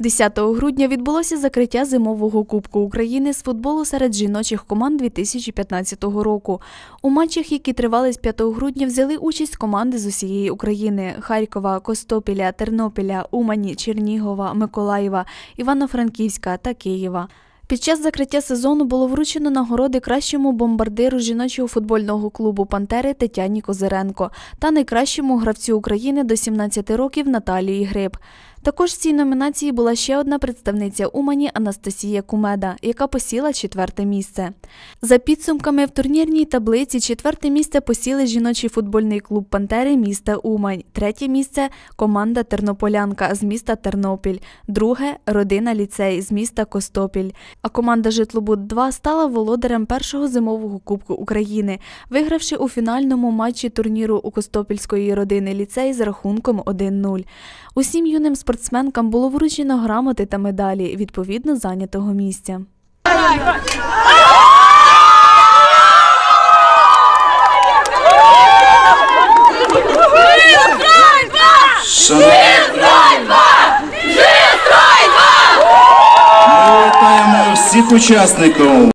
10 грудня відбулося закриття зимового Кубку України з футболу серед жіночих команд 2015 року. У матчах, які тривали з 5 грудня, взяли участь команди з усієї України: Харкова, Костопіля, Тернопіля, Умані, Чернігова, Миколаєва, Івано-Франківська та Києва. Під час закриття сезону було вручено нагороди кращому бомбардиру жіночого футбольного клубу Пантери Тетяні Козиренко та найкращому гравцю України до 17 років Наталії Гриб. Також в цій номінації була ще одна представниця Умані Анастасія Кумеда, яка посіла четверте місце. За підсумками в турнірній таблиці четверте місце посіли жіночий футбольний клуб Пантери міста Умань, третє місце команда Тернополянка з міста Тернопіль, друге родина ліцей з міста Костопіль. А команда Житлобуд 2 стала володарем першого зимового Кубку України, вигравши у фінальному матчі турніру у Костопільської родини ліцей з рахунком 1-0. Усім юним спортсменкам було вручено грамоти та медалі відповідно зайнятого місця. Ми вітаємо всіх учасників.